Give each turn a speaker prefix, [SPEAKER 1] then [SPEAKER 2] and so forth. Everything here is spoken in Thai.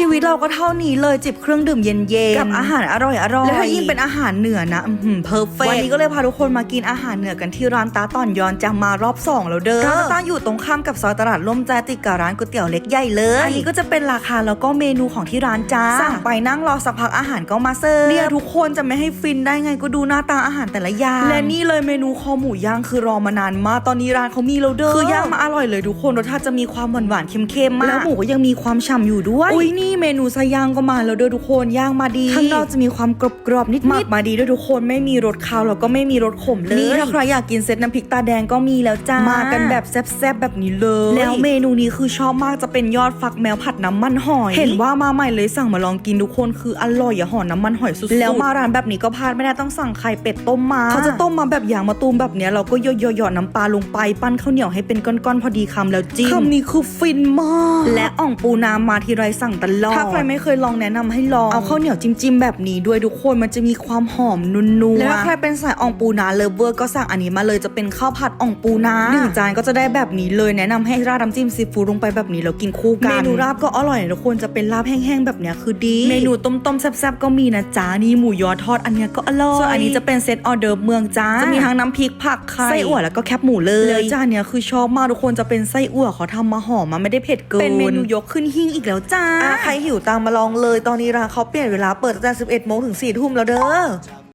[SPEAKER 1] ชีวิตเราก็เท่านี้เลยจิบเครื่องดื่มเย็นๆกับอาหารอร่อยๆแล้วถ้ายิ่งเป็นอาหารเหนือนะเพอร์เฟกวันนี้ก็เลยพาทุกคนมากินอาหารเหนือกันที่ร้านตาต่อนยอนจะมารอบสองแล้วเด้อร้านตาอยู่ตรงข้ามกับซอยตลาดล่มใจติดกับร้านก๋วยเตี๋ยวเล็กใหญ่เลยอันนี้ก็จะเป็นราคาแล้วก็เมนูของที่ร้านจ้าสั่งไปนั่งรอสักพักอาหารก็มาเสิร์ฟเนี่ยทุกคนจะไม่ให้ฟินได้ไงก็ดูหน้าตาอาหารแต่ละอย่างและนี่เลยเมนูคอหมูย่างคือรอมานานมากตอนนี้ร้านเขามีแล้วเด้อคือย่างมาอร่อยเลยทุกคนรสชาติจะมีความหวานหวานๆเค็มๆมากแล้วหมูก็ยังมีความฉ่ำอยู่ด้วยอุ้ยนี่เมนูไส้ย่างก็มาแล้วเด้อทุกคนย่างมาดีข้างนอกจะมีความกรอบกรอบๆนิดๆหมักมาดีด้วยทุกคนไม่มีรสคาวแล้วก็ไม่มีรสขมเลยนี่ถ้าใครอยากกินเซตน้ำพริกตาแดงก็มีแล้วจ้ามากันแบบแซ่บๆแบบนี้เลย แล้วเมนูนี้คือชอบมากจะเป็นยอดฟักแมวผัดน้ำมันหอย เห็นว่ามาใหม่เลยสั่งมาลองกินทุกคนคืออร่อยอย่าห่อน้ำมันหอยสุดๆแล้วมาร้านแบบนี้ก็พลาดไม่ได้ต้องสั่งไข่เป็ดต้มมาเขาจะต้มมาแบบอย่างมาตูมแบบเนี้ยเราก็ย่อยๆหยอดน้ำปลาลงไปปั้นข้าวเหนียวให้เป็นก้อนๆพอดีคำแล้วจิ้มคำนี้คือฟินมาก และอ่องปูนามาทีไรสั่งตลอด ถ้าใครไม่เคยลองแนะนำให้ลอง เอาข้าวเหนียวจิ้มๆแบบนี้ด้วยทุกคนมันจะมีความหอมนุ่นๆและถ้าใครเป็นสายอ่องปูนาเลฟเวอร์ก็สั่งอันนี้มาเลยจะเป็นข้าวผัดอ่องปูนาหนึ่งจานก็จะได้แบบนี้เลยแนะนำให้ราดน้ำจิ้มซีฟู้ดลงไปแบบนี้แล้วกินคู่กันเมนูราบก็อร่อยนะทุกคนจะเป็นลาบแห้งๆแบบเนี้ยคือดี เมนูต้มๆแซ่บๆก็มีนะจ๊ะนี่หมูยอทอดอันเนี้ยก็อร่อยส่วนอันนี้จะเป็นเซตออเดิร์ฟเมืองจ้าจะมีทั้งน้ำพริกผักไข่ไส้อั่วแล้วก็แคบหมูเลยแล้วจานเนี้ยคือชอบมากทุกคนจะเป็นไส้อั่วเขาทำมาหอมมาไม่ได้เผ็ดเกินเป็นเมนูยกขึ้นหิ้งอีกแล้วจ้าใครหิวตามมาลองเลย ตอนนี้ร้านเขาเปลี่ยนเวลาเปิดตั้งแต่11โมงถึง4ทุ่มแล้วเด้อ